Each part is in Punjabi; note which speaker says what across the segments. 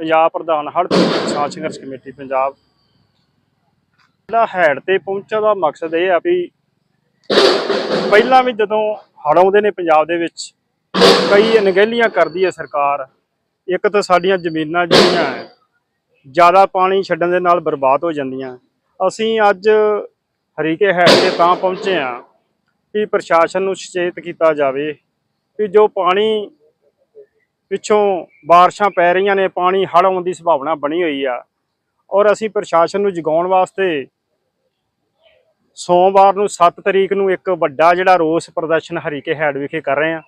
Speaker 1: ਪੰਜਾਬ ਪ੍ਰਧਾਨ, ਹੜ੍ਹ ਪੀੜਤ ਕਿਸਾਨ ਸੰਘਰਸ਼ ਕਮੇਟੀ, ਪੰਜਾਬ। ਜਿਹੜਾ ਹੈਡ ਤੇ ਪਹੁੰਚਣ ਦਾ ਮਕਸਦ ਇਹ ਆ ਵੀ ਪਹਿਲਾਂ ਵੀ ਜਦੋਂ ਹੜ੍ਹ ਆਉਂਦੇ ਨੇ ਪੰਜਾਬ ਦੇ ਵਿੱਚ, ਕਈ ਅਣਗਹਿਲੀਆਂ ਕਰਦੀ ਹੈ ਸਰਕਾਰ। ਇੱਕ ਤਾਂ ਸਾਡੀਆਂ ਜ਼ਮੀਨਾਂ ਜਿਹੜੀਆਂ ਜ਼ਿਆਦਾ ਪਾਣੀ ਛੱਡਣ ਦੇ ਨਾਲ ਬਰਬਾਦ ਹੋ ਜਾਂਦੀਆਂ। ਅਸੀਂ ਅੱਜ ਹਰੀਕੇ ਹੈਡ ਤੇ ਤਾਂ ਪਹੁੰਚੇ ਆ ਕਿ ਪ੍ਰਸ਼ਾਸਨ ਨੂੰ ਸੁਚੇਤ ਕੀਤਾ ਜਾਵੇ ਕਿ ਜੋ ਪਾਣੀ ਪਿੱਛੋਂ ਬਾਰਿਸ਼ਾਂ ਪੈ ਰਹੀਆਂ ਨੇ, ਪਾਣੀ ਹੜ੍ਹ ਆਉਣ ਦੀ ਸੰਭਾਵਨਾ ਬਣੀ ਹੋਈ ਆ। ਔਰ ਅਸੀਂ ਪ੍ਰਸ਼ਾਸਨ ਨੂੰ ਜਗਾਉਣ ਵਾਸਤੇ ਸੋਮਵਾਰ ਨੂੰ 7 ਤਰੀਕ ਨੂੰ ਇੱਕ ਵੱਡਾ ਜਿਹੜਾ ਰੋਸ ਪ੍ਰਦਰਸ਼ਨ ਹਰੀਕੇ ਹੈਡ ਵਿਖੇ ਕਰ ਰਹੇ ਆ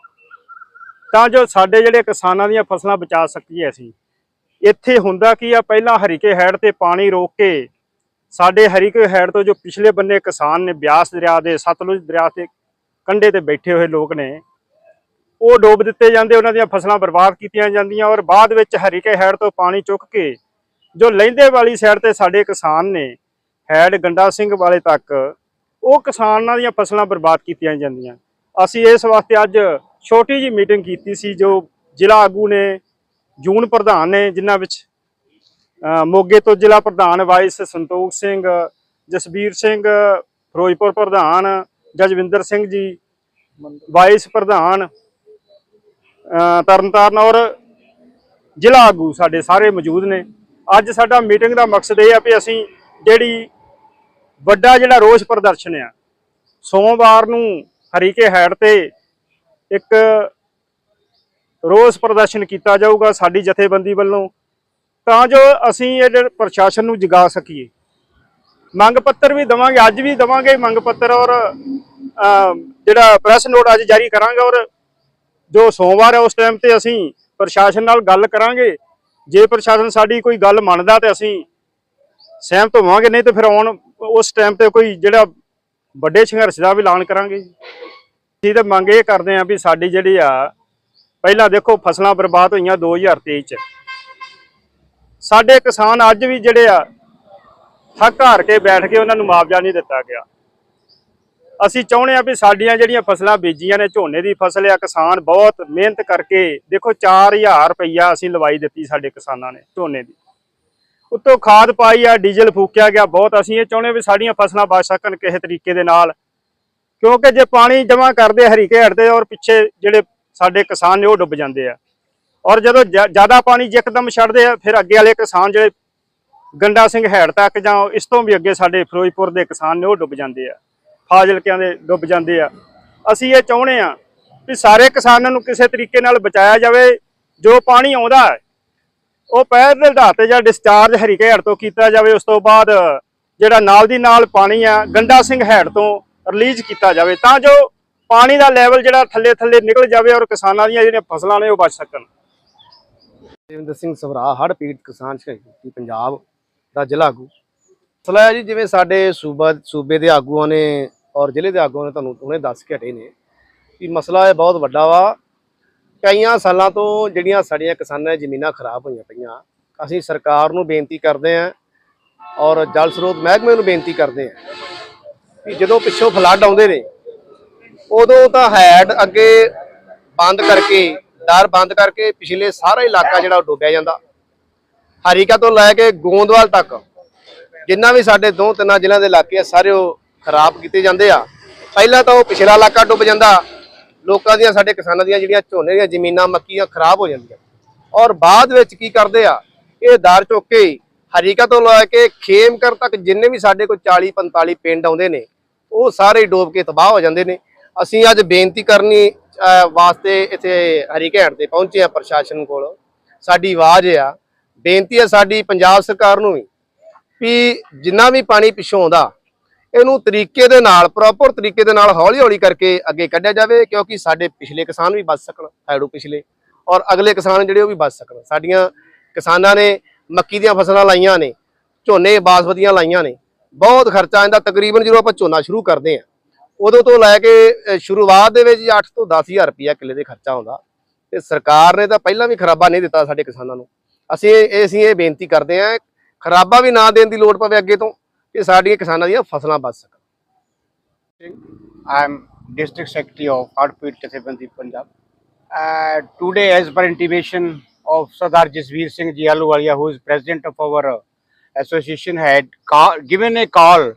Speaker 1: ਤਾਂ ਜੋ ਸਾਡੇ ਜਿਹੜੇ ਕਿਸਾਨਾਂ ਦੀਆਂ ਫਸਲਾਂ ਬਚਾ ਸਕੀਏ ਅਸੀਂ। ਇੱਥੇ ਹੁੰਦਾ ਕੀ ਆ, ਪਹਿਲਾਂ ਹਰੀਕੇ ਹੈਡ ਤੇ ਪਾਣੀ ਰੋਕ ਕੇ ਸਾਡੇ ਹਰੀਕੇ ਹੈਡ ਤੋਂ ਜੋ ਪਿਛਲੇ ਬੰਨੇ ਕਿਸਾਨ ਨੇ ਬਿਆਸ ਦਰਿਆ ਦੇ, ਸਤਲੁਜ ਦਰਿਆ ਦੇ ਕੰਢੇ ਤੇ ਬੈਠੇ ਹੋਏ ਲੋਕ ਨੇ ਉਹ ਡੋਬ ਦਿੱਤੇ ਜਾਂਦੇ, ਉਹਨਾਂ ਦੀਆਂ ਫਸਲਾਂ ਬਰਬਾਦ ਕੀਤੀਆਂ ਜਾਂਦੀਆਂ ਔਰ ਬਾਅਦ ਵਿੱਚ ਹਰੀਕੇ ਹੈਡ ਤੋਂ ਪਾਣੀ ਚੁੱਕ ਕੇ ਜੋ ਲਹਿੰਦੇ ਵਾਲੀ ਸਾਈਡ ਤੇ ਸਾਡੇ ਕਿਸਾਨ ਨੇ ਹੈਡ ਗੰਡਾ ਸਿੰਘ ਵਾਲੇ ਤੱਕ, ਉਹ ਕਿਸਾਨਾਂ ਦੀਆਂ ਫਸਲਾਂ ਬਰਬਾਦ ਕੀਤੀਆਂ ਜਾਂਦੀਆਂ। ਅਸੀਂ ਇਸ ਵਾਸਤੇ ਅੱਜ ਛੋਟੀ ਜੀ ਮੀਟਿੰਗ ਕੀਤੀ ਸੀ ਜੋ ਜ਼ਿਲ੍ਹਾ ਆਗੂ ਨੇ, ਜੂਨ ਪ੍ਰਧਾਨ ਨੇ, ਜਿਨ੍ਹਾਂ ਵਿੱਚ ਮੋਗੇ ਤੋਂ ਜ਼ਿਲ੍ਹਾ ਪ੍ਰਧਾਨ ਵਾਈਸ ਸੰਤੋਖ ਸਿੰਘ, ਜਸਬੀਰ ਸਿੰਘ, ਫਿਰੋਜ਼ਪੁਰ ਪ੍ਰਧਾਨ ਜਜਵਿੰਦਰ ਸਿੰਘ ਜੀ, ਵਾਈਸ ਪ੍ਰਧਾਨ ਤਰਨਤਾਰਨ ਔਰ ਜ਼ਿਲ੍ਹਾ ਆਗੂ ਸਾਡੇ ਸਾਰੇ ਮੌਜੂਦ ਨੇ। ਅੱਜ ਸਾਡਾ ਮੀਟਿੰਗ ਦਾ ਮਕਸਦ ਇਹ ਆ ਵੀ ਅਸੀਂ ਜਿਹੜੀ ਵੱਡਾ ਜਿਹੜਾ ਰੋਸ ਪ੍ਰਦਰਸ਼ਨ ਆ, ਸੋਮਵਾਰ ਨੂੰ ਹਰੀਕੇ ਹੈਡ ਤੇ ਇੱਕ ਰੋਸ ਪ੍ਰਦਰਸ਼ਨ ਕੀਤਾ ਜਾਊਗਾ ਸਾਡੀ ਜਥੇਬੰਦੀ ਵੱਲੋਂ, ਤਾਂ ਜੋ ਅਸੀਂ ਇਹ ਪ੍ਰਸ਼ਾਸਨ ਨੂੰ ਜਗਾ ਸਕੀਏ। ਮੰਗ ਪੱਤਰ ਵੀ ਦਵਾਂਗੇ, ਅੱਜ ਵੀ ਦਵਾਂਗੇ ਮੰਗ ਪੱਤਰ ਔਰ ਜਿਹੜਾ ਪ੍ਰੈਸ ਨੋਟ ਅੱਜ ਜਾਰੀ ਕਰਾਂਗੇ ਔਰ ਜੋ ਸੋਮਵਾਰ ਹੈ ਉਸ ਟਾਈਮ ਤੇ ਅਸੀਂ ਪ੍ਰਸ਼ਾਸਨ ਨਾਲ ਗੱਲ ਕਰਾਂਗੇ। ਜੇ ਪ੍ਰਸ਼ਾਸਨ ਸਾਡੀ ਕੋਈ ਗੱਲ ਮੰਨਦਾ ਤੇ ਅਸੀਂ ਸਹਿਮਤ ਹੋਵਾਂਗੇ, ਨਹੀਂ ਤੇ ਫਿਰ ਆਉਣ ਉਸ ਟਾਈਮ ਤੇ ਕੋਈ ਜਿਹੜਾ ਵੱਡੇ ਸੰਘਰਸ਼ ਦਾ ਵੀ ਐਲਾਨ ਕਰਾਂਗੇ ਜੀ। ਤੇ ਮੰਗ ਇਹ ਕਰਦੇ ਆ ਵੀ ਸਾਡੀ ਜਿਹੜੀ ਆ, ਪਹਿਲਾਂ ਦੇਖੋ ਫਸਲਾਂ ਬਰਬਾਦ ਹੋਈਆਂ 2023 ਚ। ਸਾਡੇ ਕਿਸਾਨ ਅੱਜ ਵੀ ਜਿਹੜੇ ਆ ਥੱਕ ਹਾਰ ਕੇ ਬੈਠ ਕੇ ਉਹਨਾਂ ਨੂੰ ਮੁਆਵਜ਼ਾ ਨਹੀਂ ਦਿੱਤਾ ਗਿਆ। ਅਸੀਂ ਚਾਹੁੰਦੇ ਆ ਵੀ ਸਾਡੀਆਂ ਜਿਹੜੀਆਂ ਫਸਲਾਂ ਬੀਜੀਆਂ ਨੇ, ਝੋਨੇ ਦੀ ਫਸਲ ਆ, ਕਿਸਾਨ ਬਹੁਤ ਮਿਹਨਤ ਕਰਕੇ ਦੇਖੋ 4000 ਰੁਪਈਆ ਅਸੀਂ ਲਵਾਈ ਦਿੱਤੀ ਸਾਡੇ ਕਿਸਾਨਾਂ ਨੇ ਝੋਨੇ ਦੀ। ਉੱਤੋਂ ਖਾਦ ਪਾਈ ਆ, ਡੀਜ਼ਲ ਫੂਕਿਆ ਗਿਆ, ਬਹੁਤ ਅਸੀਂ ਇਹ ਚਾਹੁੰਦੇ ਵੀ ਸਾਡੀਆਂ ਫਸਲਾਂ ਬਚ ਸਕਣ ਕਿਸੇ ਤਰੀਕੇ ਦੇ ਨਾਲ। ਕਿਉਂਕਿ ਜੇ ਪਾਣੀ ਜਮ੍ਹਾਂ ਕਰਦੇ ਹਰੀਕੇ ਹਟਦੇ ਔਰ ਪਿੱਛੇ ਜਿਹੜੇ ਸਾਡੇ ਕਿਸਾਨ ਨੇ ਉਹ ਡੁੱਬ ਜਾਂਦੇ ਆ। ਔਰ ਜਦੋਂ ਜ਼ਿਆਦਾ ਪਾਣੀ ਇੱਕਦਮ ਛੱਡਦੇ ਆ, ਫਿਰ ਅੱਗੇ ਵਾਲੇ ਕਿਸਾਨ ਜਿਹੜੇ ਗੰਡਾ ਸਿੰਘ ਹੈੜ ਤੱਕ ਜਾਂ ਇਸ ਤੋਂ ਵੀ ਅੱਗੇ ਸਾਡੇ ਫਿਰੋਜ਼ਪੁਰ ਦੇ ਕਿਸਾਨ ਨੇ ਉਹ ਡੁੱਬ ਜਾਂਦੇ ਆ। ਫਾਜ਼ਿਲਕਿਆਂ ਦੇ ਡੁੱਬ ਜਾਂਦੇ ਆ। ਅਸੀਂ ਇਹ ਚਾਹੁੰਦੇ ਆ ਵੀ ਸਾਰੇ ਕਿਸਾਨਾਂ ਨੂੰ ਕਿਸੇ ਤਰੀਕੇ ਨਾਲ ਬਚਾਇਆ ਜਾਵੇ, ਜੋ ਪਾਣੀ ਆਉਂਦਾ ਹੈ, ਉਹ ਪਹਿਲ ਦੇ ਆਧਾਰ ਤੇ ਜਾਂ ਡਿਸਚਾਰਜ ਹਰੀਕੇ ਹੈੜ ਤੋਂ ਕੀਤਾ ਜਾਵੇ, ਉਸ ਤੋਂ ਬਾਅਦ ਜਿਹੜਾ ਨਾਲ ਦੀ ਨਾਲ ਪਾਣੀ ਆ, ਗੰਡਾ ਸਿੰਘ ਹੈੜ ਤੋਂ ਰਿਲੀਜ਼ ਕੀਤਾ ਜਾਵੇ, ਤਾਂ ਜੋ ਪਾਣੀ ਦਾ ਲੈਵਲ ਜਿਹੜਾ ਥੱਲੇ ਥੱਲੇ ਨਿਕਲ ਜਾਵੇ ਔਰ ਕਿਸਾਨਾਂ ਦੀਆਂ ਜਿਹੜੀਆਂ ਫਸਲਾਂ ਨੇ ਉਹ ਬਚ ਸਕਣ।
Speaker 2: ਦੇਵਿੰਦਰ ਸਿੰਘ ਸਵਰਾ ਹੜ੍ਹ ਪੀੜਤ ਕਿਸਾਨ ਸ਼ਹੀਦੀ ਪੰਜਾਬ ਦਾ ਜ਼ਿਲ੍ਹਾ ਆਗੂ। ਮਸਲਾ ਜੀ, ਜਿਵੇਂ ਸਾਡੇ ਸੂਬਾ ਸੂਬੇ ਦੇ ਆਗੂਆਂ ਨੇ ਔਰ ਜ਼ਿਲ੍ਹੇ ਦੇ ਆਗੂਆਂ ਨੇ ਤੁਹਾਨੂੰ ਹੁਣੇ ਦੱਸ ਕੇ ਹਟੇ ਨੇ ਕਿ ਮਸਲਾ ਇਹ ਬਹੁਤ ਵੱਡਾ ਵਾ। ਕਈਆਂ ਸਾਲਾਂ ਤੋਂ ਜਿਹੜੀਆਂ ਸਾਡੀਆਂ ਕਿਸਾਨਾਂ ਦੀਆਂ ਜ਼ਮੀਨਾਂ ਖਰਾਬ ਹੋਈਆਂ ਪਈਆਂ, ਅਸੀਂ ਸਰਕਾਰ ਨੂੰ ਬੇਨਤੀ ਕਰਦੇ ਆਂ ਔਰ ਜਲ ਸਰੋਤ ਮਹਿਕਮੇ ਨੂੰ ਬੇਨਤੀ ਕਰਦੇ ਆਂ ਕਿ ਜਦੋਂ ਪਿੱਛੋਂ ਫਲੱਡ ਆਉਂਦੇ ਨੇ, ਉਦੋਂ ਤਾਂ ਹੈਡ ਅੱਗੇ ਬੰਦ ਕਰਕੇ ਦਰ ਬੰਦ ਕਰਕੇ ਪਿਛਲੇ ਸਾਰਾ ਇਲਾਕਾ ਜਿਹੜਾ ਉਹ ਡੁੱਬਿਆ ਜਾਂਦਾ। ਹਰੀਕਾ ਤੋਂ ਲੈ ਕੇ ਗੋਂਦਵਾਲ ਤੱਕ, ਜਿੰਨਾ ਵੀ ਸਾਡੇ ਦੋ ਤਿੰਨਾਂ ਜ਼ਿਲ੍ਹਿਆਂ ਦੇ ਇਲਾਕੇ ਆ, ਸਾਰੇ ਉਹ ਖਰਾਬ ਕੀਤੇ ਜਾਂਦੇ ਆ। ਪਹਿਲਾਂ ਤਾਂ ਉਹ ਪਿਛਲਾ ਇਲਾਕਾ ਡੁੱਬ ਜਾਂਦਾ। ਲੋਕਾਂ ਦੀਆਂ, ਸਾਡੇ ਕਿਸਾਨਾਂ ਦੀਆਂ ਜਿਹੜੀਆਂ ਝੋਨੇ ਦੀਆਂ ਜ਼ਮੀਨਾਂ, ਮੱਕੀਆਂ ਖਰਾਬ ਹੋ ਜਾਂਦੀਆਂ। ਔਰ ਬਾਅਦ ਵਿੱਚ ਕੀ ਕਰਦੇ ਆ? ਇਹ ਦਰ ਚੁੱਕ ਕੇ ਹਰੀਕਾ ਤੋਂ ਲੈ ਕੇ ਖੇਮਕਰ ਤੱਕ ਜਿੰਨੇ ਵੀ ਸਾਡੇ ਕੋਲ 40 45 ਪਿੰਡ ਆਉਂਦੇ ਨੇ, ਉਹ ਸਾਰੇ ਡੋਬ ਕੇ ਤਬਾਹ ਹੋ ਜਾਂਦੇ ਨੇ। ਅਸੀਂ ਅੱਜ ਬੇਨਤੀ ਕਰਨੀ ਵਾਸਤੇ ਇੱਥੇ ਹਰੀਕੈਂਡ ਤੇ ਪਹੁੰਚੇ ਆ ਪ੍ਰਸ਼ਾਸਨ ਕੋਲ। ਸਾਡੀ ਆਵਾਜ਼ ਆ। ਬੇਨਤੀ ਹੈ ਸਾਡੀ ਪੰਜਾਬ ਸਰਕਾਰ ਨੂੰ ਵੀ ਜਿੰਨਾ ਵੀ ਪਾਣੀ ਪਿੱਛੋਂ ਆਉਂਦਾ ਇਹਨੂੰ ਤਰੀਕੇ ਦੇ ਨਾਲ ਪ੍ਰੋਪਰ ਤਰੀਕੇ ਦੇ ਨਾਲ ਹੌਲੀ ਹੌਲੀ ਕਰਕੇ ਅੱਗੇ ਕੱਢਿਆ ਜਾਵੇ, ਕਿਉਂਕਿ ਸਾਡੇ ਪਿਛਲੇ ਕਿਸਾਨ ਵੀ ਬਚ ਸਕਣ, ਸਾਡੂ ਪਿਛਲੇ। ਔਰ ਅਗਲੇ ਕਿਸਾਨ ਜਿਹੜੇ ਉਹ ਵੀ ਬਚ ਸਕਣ। ਸਾਡੀਆਂ ਕਿਸਾਨਾਂ ਨੇ ਮੱਕੀ ਦੀਆਂ ਫਸਲਾਂ ਲਾਈਆਂ ਨੇ, ਝੋਨੇ, ਬਾਸਮਤੀਆਂ ਲਾਈਆਂ ਨੇ। ਬਹੁਤ ਖਰਚਾ ਆਂਦਾ ਤਕਰੀਬਨ ਜਦੋਂ ਆਪਾਂ ਝੋਨਾ ਸ਼ੁਰੂ ਕਰਦੇ ਆ ਉਦੋਂ ਤੋਂ ਲੈ ਕੇ ਸ਼ੁਰੂਆਤ ਦੇ ਵਿੱਚ 8 ਤੋਂ 10000 ਰੁਪਇਆ ਕਿੱਲੇ ਦੇ ਖਰਚਾ ਆਉਂਦਾ। ਤੇ ਸਰਕਾਰ ਨੇ ਤਾਂ ਪਹਿਲਾਂ ਵੀ ਖਰਾਬਾ ਨਹੀਂ ਦਿੱਤਾ ਸਾਡੇ ਕਿਸਾਨਾਂ ਨੂੰ। ਅਸੀਂ ਅਸੀਂ ਇਹ ਬੇਨਤੀ ਕਰਦੇ ਆ ਖਰਾਬਾ ਵੀ ਨਾ ਦੇਣ ਦੀ ਲੋੜ ਪਵੇ ਅੱਗੇ ਤੋਂ। ਕਿ ਸਾਡੀਆਂ ਕਿਸਾਨਾਂ ਦੀਆਂ ਫਸਲਾਂ ਬਚ ਸਕਣ
Speaker 3: I am District Secretary of Hardpit Jathebandi, Punjab. Uh, today, as per intimation of Sardar Jasveer Singh Ji Ahluwalia, who is president of our uh, association, had call, given a call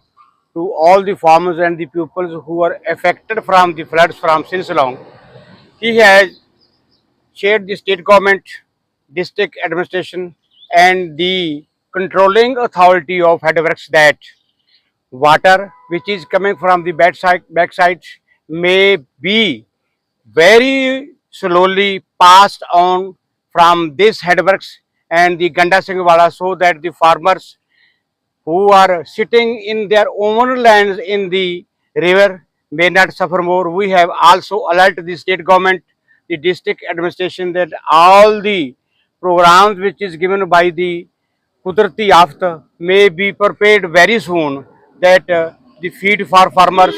Speaker 3: to all the farmers and the pupils who are affected from the floods from since long. He has shared the state government, district administration, and the controlling authority of headworks that water which is coming from the backside backside may be very slowly passed on from this headworks and the Ganda Singh Wala so that the farmers who are sitting in their own lands in the river may not suffer more. We have also alerted the state government, the district administration that all the programs which is given by the Kudrati Aft may be prepared very soon that uh, the feed for farmers,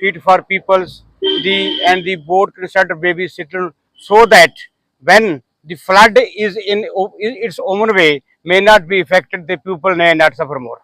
Speaker 3: feed for peoples, the and the board constructed may be settled so that when the flood is in its own way may not be affected, the people may not suffer more.